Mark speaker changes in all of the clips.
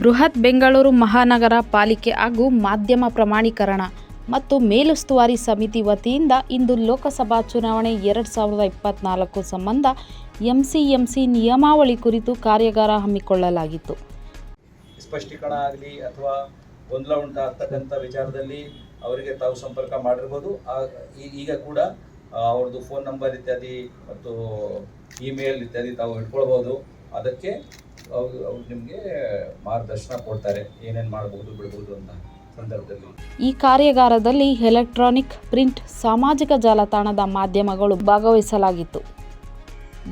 Speaker 1: ಬೃಹತ್ ಬೆಂಗಳೂರು ಮಹಾನಗರ ಪಾಲಿಕೆ ಹಾಗೂ ಮಾಧ್ಯಮ ಪ್ರಮಾಣೀಕರಣ ಮತ್ತು ಮೇಲುಸ್ತುವಾರಿ ಸಮಿತಿ ವತಿಯಿಂದ ಇಂದು ಲೋಕಸಭಾ ಚುನಾವಣೆ ಎರಡು ಸಾವಿರದ ಇಪ್ಪತ್ತ್ನಾಲ್ಕು ಸಂಬಂಧ ಎಂಸಿಎಂಸಿ ನಿಯಮಾವಳಿ ಕುರಿತು ಕಾರ್ಯಾಗಾರ ಹಮ್ಮಿಕೊಳ್ಳಲಾಗಿತ್ತು.
Speaker 2: ಸ್ಪಷ್ಟೀಕರಣ ಆಗಲಿ ಅಥವಾ ಗೊಂದಲ ಉಂಟಾಗ್ತಕ್ಕಂಥ ವಿಚಾರದಲ್ಲಿ ಅವರಿಗೆ ತಾವು ಸಂಪರ್ಕ ಮಾಡಿರ್ಬೋದು. ಈಗ ಕೂಡ ಅವ್ರದ್ದು ಫೋನ್ ನಂಬರ್ ಇತ್ಯಾದಿ ಮತ್ತು ಇಮೇಲ್ ಇತ್ಯಾದಿ ತಾವು ಇಟ್ಕೊಳ್ಬೋದು ಅದಕ್ಕೆ ಅವ್ರು ನಿಮಗೆ ಮಾರ್ಗದರ್ಶನ ಕೊಡ್ತಾರೆ. ಏನೇನು ಮಾಡಬಹುದು ಬಿಡಬಹುದು ಅಂತ ಸಂದರ್ಭದಲ್ಲಿ.
Speaker 1: ಈ ಕಾರ್ಯಾಗಾರದಲ್ಲಿ ಎಲೆಕ್ಟ್ರಾನಿಕ್ ಪ್ರಿಂಟ್ ಸಾಮಾಜಿಕ ಜಾಲತಾಣದ ಮಾಧ್ಯಮಗಳು ಭಾಗವಹಿಸಲಾಗಿತ್ತು.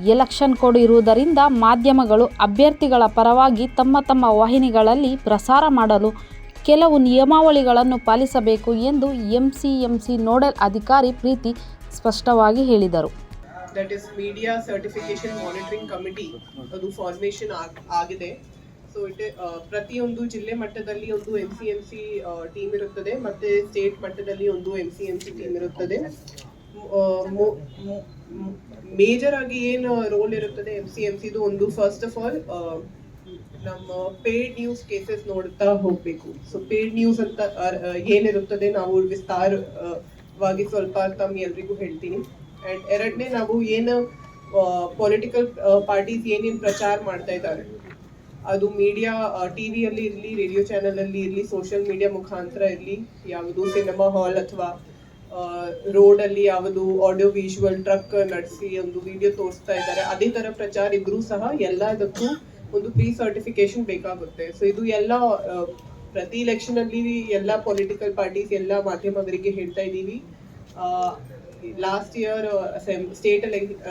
Speaker 1: ಎಲೆಕ್ಷನ್ ಕೋಡ್ ಇರುವುದರಿಂದ ಮಾಧ್ಯಮಗಳು ಅಭ್ಯರ್ಥಿಗಳ ಪರವಾಗಿ ತಮ್ಮ ತಮ್ಮ ವಾಹಿನಿಗಳಲ್ಲಿ ಪ್ರಸಾರ ಮಾಡಲು ಕೆಲವು ನಿಯಮಾವಳಿಗಳನ್ನು ಪಾಲಿಸಬೇಕು ಎಂದು ಎಂಸಿಎಂಸಿ ನೋಡಲ್ ಅಧಿಕಾರಿ ಪ್ರೀತಿ ಸ್ಪಷ್ಟವಾಗಿ ಹೇಳಿದರು.
Speaker 3: That is media certification monitoring committee ಅದು ಫಾರ್ಮೇಷನ್ ಆಗಿದೆ. ಸೊ ಇಟ್ ಪ್ರತಿಯೊಂದು ಜಿಲ್ಲೆ ಮಟ್ಟದಲ್ಲಿ ಒಂದು M C M C team ಇರುತ್ತದೆ. ಮತ್ತೆ ಸ್ಟೇಟ್ ಮಟ್ಟದಲ್ಲಿ ಒಂದು M C M C team ಇರುತ್ತದೆ. ಮೇಜರ್ ಆಗಿ ಏನು ರೋಲ್ ಇರುತ್ತದೆ ಎಂ ಸಿ ಎಂ ಸಿದು ಒಂದು ಫಸ್ಟ್ ಆಫ್ ಆಲ್ ನಮ್ಮ ಪೇಡ್ ನ್ಯೂಸ್ ಕೇಸಸ್ ನೋಡ್ತಾ ಹೋಗ್ಬೇಕು. ಸೊ ಪೇಡ್ ನ್ಯೂಸ್ ಅಂತ ಏನಿರುತ್ತದೆ ನಾವು ವಿಸ್ತಾರವಾಗಿ ಸ್ವಲ್ಪ ತಮ್ಮ ಎಲ್ರಿಗೂ ಹೇಳ್ತೀನಿ. ಅಂಡ್ ಎರಡನೇ ನಾವು ಏನು ಪೊಲಿಟಿಕಲ್ ಪಾರ್ಟೀಸ್ ಏನೇನು ಪ್ರಚಾರ ಮಾಡ್ತಾ ಇದ್ದಾರೆ? ಅದು ಮೀಡಿಯಾ ಟಿವಿಯಲ್ಲಿ ಇರಲಿ ರೇಡಿಯೋ ಚಾನಲಲ್ಲಿ ಇರಲಿ ಸೋಷಿಯಲ್ ಮೀಡಿಯಾ ಮುಖಾಂತರ ಇರಲಿ, ಯಾವುದು ಸಿನಿಮಾ ಹಾಲ್ ಅಥವಾ ರೋಡ್ ಅಲ್ಲಿ ಯಾವುದು ಆಡಿಯೋ ವಿಜುವಲ್ ಟ್ರಕ್ ನಡೆಸಿ ಒಂದು ವಿಡಿಯೋ ತೋರಿಸ್ತಾ ಇದ್ದಾರೆ. ಅದೇ ತರ ಪ್ರಚಾರ ಇದ್ರೂ ಸಹ ಎಲ್ಲದಕ್ಕೂ ಒಂದು ಪ್ರೀ ಸರ್ಟಿಫಿಕೇಶನ್ ಬೇಕಾಗುತ್ತೆ. ಸೊ ಇದು ಎಲ್ಲ ಪ್ರತಿ ಎಲೆಕ್ಷನ್ ಅಲ್ಲಿ ಎಲ್ಲ ಪೊಲಿಟಿಕಲ್ ಪಾರ್ಟೀಸ್ ಎಲ್ಲ ಮಾಧ್ಯಮಗಳಿಗೆ ಹೇಳ್ತಾ ಇದ್ದೀವಿ. Last year state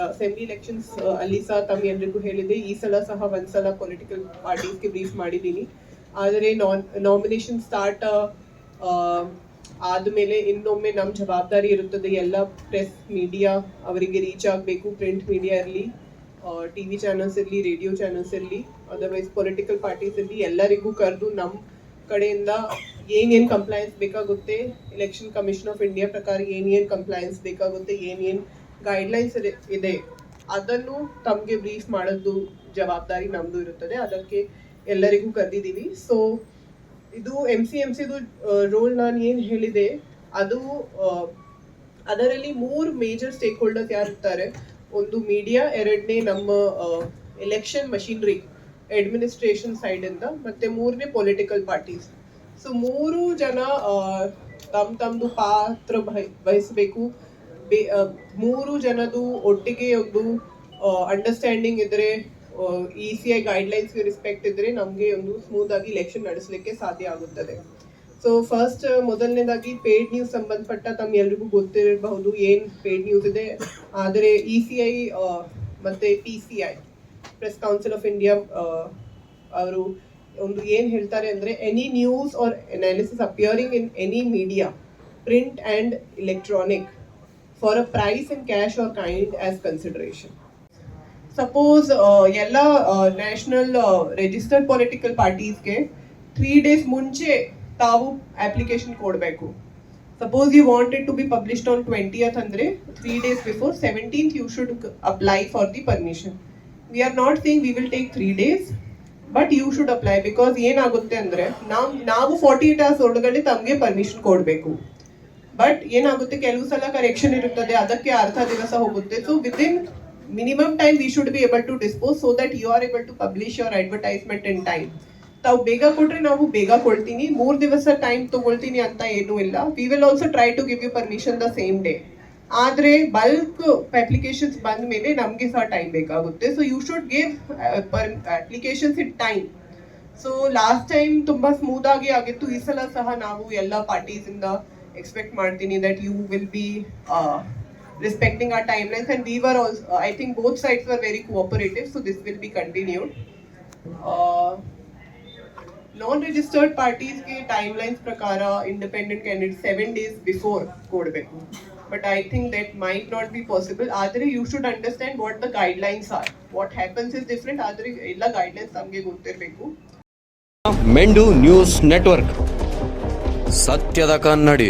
Speaker 3: assembly elections ಅಲ್ಲಿ ಸಹ ತಮ್ಮ ಎಲ್ರಿಗೂ ಹೇಳಿದೆ ಈ ಸಲ ಸಹ ಒಂದ್ಸಲ ಪೊಲಿಟಿಕಲ್ ಪಾರ್ಟೀಸ್ಗೆ ಬ್ರೀಫ್ ಮಾಡಿದ್ದೀನಿ. ಆದರೆ ನಾನ್ ನಾಮಿನೇಷನ್ ಸ್ಟಾರ್ಟ್ ಆದ್ಮೇಲೆ ಇನ್ನೊಮ್ಮೆ ನಮ್ಮ ಜವಾಬ್ದಾರಿ ಇರುತ್ತದೆ. ಎಲ್ಲ ಪ್ರೆಸ್ ಮೀಡಿಯಾ ಅವರಿಗೆ ರೀಚ್ ಆಗಬೇಕು. ಪ್ರಿಂಟ್ ಮೀಡಿಯಾ ಇರಲಿ ಟಿ ವಿ ಚಾನಲ್ಸ್ ಇರಲಿ ರೇಡಿಯೋ ಚಾನಲ್ಸ್ ಇರಲಿ. ಅದರ್ವೈಸ್ ಪೊಲಿಟಿಕಲ್ ಪಾರ್ಟೀಸ್ ಇರಲಿ. ಎಲ್ಲರಿಗೂ ಕರೆದು ನಮ್ಮ ಕಡೆಯಿಂದ ಏನೇನು ಕಂಪ್ಲೈನ್ಸ್ ಬೇಕಾಗುತ್ತೆ? ಎಲೆಕ್ಷನ್ ಕಮಿಷನ್ ಆಫ್ ಇಂಡಿಯಾ ಪ್ರಕಾರ ಏನೇನು ಕಂಪ್ಲಯನ್ಸ್ ಬೇಕಾಗುತ್ತೆ? ಏನೇನು ಗೈಡ್ಲೈನ್ಸ್ ಇದೆ ಅದನ್ನು ತಮಗೆ ಬ್ರೀಫ್ ಮಾಡೋದು ಜವಾಬ್ದಾರಿ ನಮ್ಮದು ಇರುತ್ತದೆ. ಅದಕ್ಕೆ ಎಲ್ಲರಿಗೂ ಕರೆದಿದ್ದೀವಿ ಸೊ ಇದು ಎಂ ಸಿ ಎಂ ಸಿದು ರೋಲ್ ನಾನು ಏನು ಹೇಳಿದೆ, ಅದು ಅದರಲ್ಲಿ ಮೂರು ಮೇಜರ್ ಸ್ಟೇಕ್ ಹೋಲ್ಡರ್ಸ್ ಯಾರು ಇರ್ತಾರೆ? ಒಂದು ಮೀಡಿಯಾ ಎರಡನೇ ನಮ್ಮ ಎಲೆಕ್ಷನ್ ಮಷಿನರಿ ಅಡ್ಮಿನಿಸ್ಟ್ರೇಷನ್ ಸೈಡಿಂದ ಮತ್ತೆ ಮೂರನೇ ಪೊಲಿಟಿಕಲ್ ಪಾರ್ಟೀಸ್ ಸೊ ಮೂರು ಜನ ತಮ್ಮ ತಮ್ಮದು ಪಾತ್ರ ವಹಿ- ವಹಿಸ್ಬೇಕು ಮೂರು ಜನದು ಒಟ್ಟಿಗೆ ಒಂದು ಅಂಡರ್ಸ್ಟ್ಯಾಂಡಿಂಗ್ ಇದ್ರೆ E C I guidelines respect ಇದ್ರೆ ನಮಗೆ ಒಂದು ಸ್ಮೂತ್ ಆಗಿ ಇಲೆಕ್ಷನ್ ನಡೆಸಲಿಕ್ಕೆ ಸಾಧ್ಯ ಆಗುತ್ತದೆ. ಸೊ ಫಸ್ಟ್ ಮೊದಲನೇದಾಗಿ ಪೇಡ್ ನ್ಯೂಸ್ ಸಂಬಂಧಪಟ್ಟ ತಮ್ಮ ಎಲ್ರಿಗೂ ಗೊತ್ತಿರಬಹುದು ಏನು ಪೇಡ್ ನ್ಯೂಸ್ ಇದೆ. ಆದರೆ ಇ ಸಿ ಐ ಮತ್ತೆ P C I press council of India ಅವರು ಒಂದು ಏನ್ ಹೇಳ್ತಾರೆ ಅಂದ್ರೆ any news or analysis appearing in any media print and electronic for a price in cash or kind as consideration suppose ಎಲ್ಲ national registered political ಪಾರ್ಟೀಸ್ಗೆ three days ಮುಂಚೆ ತಾವು application ಕೊಡಬೇಕು. Suppose you wanted to be published on twentieth ಅಂದ್ರೆ three days before seventeenth you should apply for the permission we are not saying we will take three days but you should apply because ಏನಾಗುತ್ತೆ ಅಂದ್ರೆ ನಾವು ನಾವು forty eight hours ಒಳಗಡೆ ತಮಗೆ permission ಕೊಡಬೇಕು. But ಏನಾಗುತ್ತೆ, ಕೆಲವು ಸಲ ಕರೆಕ್ಷನ್ ಇರುತ್ತದೆ, ಅದಕ್ಕೆ ಅರ್ಧ ದಿವಸ ಹೋಗುತ್ತೆ. So within minimum time we should be able to dispose so that you are able to publish your advertisement in time ತಾವು ಬೇಗ ಕೊಟ್ರೆ ನಾವು ಬೇಗ ಕೊಡ್ತೀನಿ. ಮೂರು ದಿವಸ ಟೈಮ್ ತಗೊಳ್ತೀನಿ ಅಂತ ಏನೂ ಇಲ್ಲ. We will also try to give you permission the same day ಆದ್ರೆ ಬಲ್ಕ್ ಅಪ್ಲಿಕೇಶನ್ಸ್ ಬಂದ ಮೇಲೆ ನಮಗೆ ಸಹ ಟೈಮ್ ಬೇಕಾಗುತ್ತೆ. So you should give applications in time so last time ತುಂಬಾ ಸ್ಮೂತ್ ಆಗಿ ಆಗಿತ್ತು. ಈ ಸಲ ಸಹ ನಾವು ಎಲ್ಲ ಪಾರ್ಟೀಸ್ ಇಂದ ಎಕ್ಸ್ಪೆಕ್ಟ್ ಮಾಡ್ತೀನಿ that you will be respecting our time lines and we were also I think both sides were very cooperative so this will be continued non registered ಪಾರ್ಟೀಸ್ಗೆ time lines ಪ್ರಕಾರ independent candidate seven days before ಕೊಡಬೇಕು but I think that might not be possible ಆದರೆ you should understand what the guidelines are what happens is different ಆದರೆ ಎಲ್ಲ guidelines ನಮಗೆ ಗೊತ್ತಿರಬೇಕು
Speaker 4: ಮೆಂಡು news network ಸತ್ಯದ ಕನ್ನಡಿ